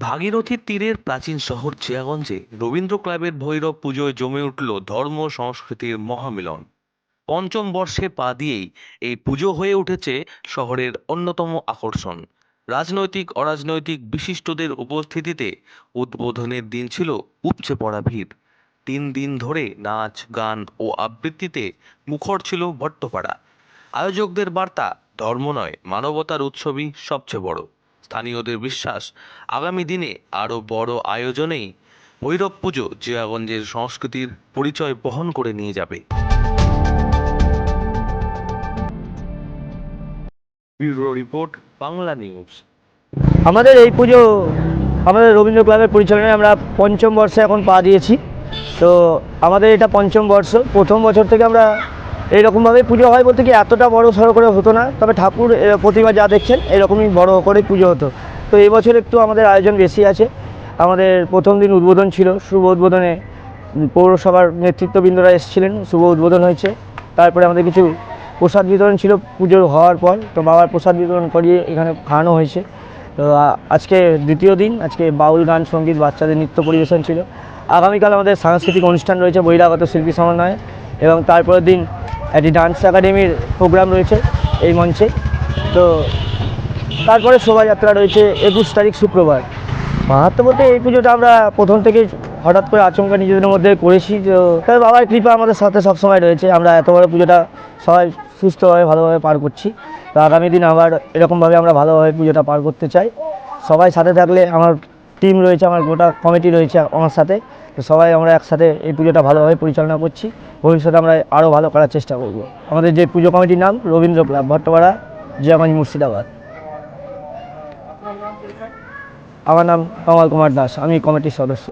ভাগীরথীর তীরের প্রাচীন শহর চিয়াগঞ্জে রবীন্দ্র ক্লাবের ভৈরব পুজোয় জমে উঠল ধর্ম, সংস্কৃতির মহামিলন। পঞ্চম বর্ষে পা দিয়েই এই পুজো হয়ে উঠেছে শহরের অন্যতম আকর্ষণ। রাজনৈতিক, অরাজনৈতিক বিশিষ্টদের উপস্থিতিতে উদ্বোধনের দিন ছিল উপচে পড়া ভিড়। তিন দিন ধরে নাচ, গান ও আবৃত্তিতে মুখর ছিল ভট্টপাড়া। আয়োজকদের বার্তা, ধর্ম নয়, মানবতার উৎসবই সবচেয়ে বড়। স্থানীয়দের বিশ্বাস আগামী দিনে আরও বড় আয়োজনেই ভৈরব পুজো জিয়াগঞ্জের সংস্কৃতির পরিচয় বহন করে নিয়ে যাবে। Bureau report Bangla news. আমাদের এই পুজো আমাদের রবীন্দ্র ক্লাবের পরিচালনায় আমরা পঞ্চম বর্ষে এখন পা দিয়েছি। তো আমাদের এটা পঞ্চম বর্ষ। প্রথম বছর থেকে আমরা এইরকমভাবে পুজো হয় বলতে কি এতটা বড় সড়ো করে হতো না। তবে ঠাকুর প্রতিমা যা দেখছেন, এরকমই বড় করে পুজো হতো। তো এবছর একটু আমাদের আয়োজন বেশি আছে। আমাদের প্রথম দিন উদ্বোধন ছিল, শুভ উদ্বোধনে পৌরসভার নেতৃত্ববৃন্দরা এসেছিলেন, শুভ উদ্বোধন হয়েছে। তারপরে আমাদের কিছু প্রসাদ বিতরণ ছিল পুজোর হওয়ার পর, তো বাবার প্রসাদ বিতরণ করিয়ে এখানে খাওয়ানো হয়েছে। তো আজকে দ্বিতীয় দিন, আজকে বাউল গান, সংগীত, বাচ্চাদের নৃত্য পরিবেশন ছিল। আগামীকাল আমাদের সাংস্কৃতিক অনুষ্ঠান রয়েছে বহিরাগত শিল্পী সমন্বয়ে এবং তারপরের দিন একটি ডান্স একাডেমির প্রোগ্রাম রয়েছে এই মঞ্চে। তো তারপরে শোভাযাত্রা রয়েছে একুশ তারিখ শুক্রবার। মাহাত্ম বলতে এই পুজোটা আমরা প্রথম থেকে হঠাৎ করে আচমকা নিজেদের মধ্যে করেছি। তো তবে বাবার কৃপা আমাদের সাথে সবসময় রয়েছে। আমরা এত বড় পুজোটা সবাই সুস্থভাবে, ভালোভাবে পার করছি। তো আগামী দিন আবার এরকমভাবে আমরা ভালোভাবে পুজোটা পার করতে চাই। সবাই সাথে থাকলে আমার টিম রয়েছে, আমার গোটা কমিটি রয়েছে আমার সাথে। তো সবাই আমরা একসাথে এই পুজোটা ভালোভাবে পরিচালনা করছি। ভবিষ্যতে আমরা আরও ভালো করার চেষ্টা করব। আমাদের যে পুজো কমিটির নাম রবীন্দ্র ক্লাব ভট্টপাড়া জিয়াগঞ্জ মুর্শিদাবাদ। আমার নাম কমল কুমার দাস, আমি কমিটির সদস্য।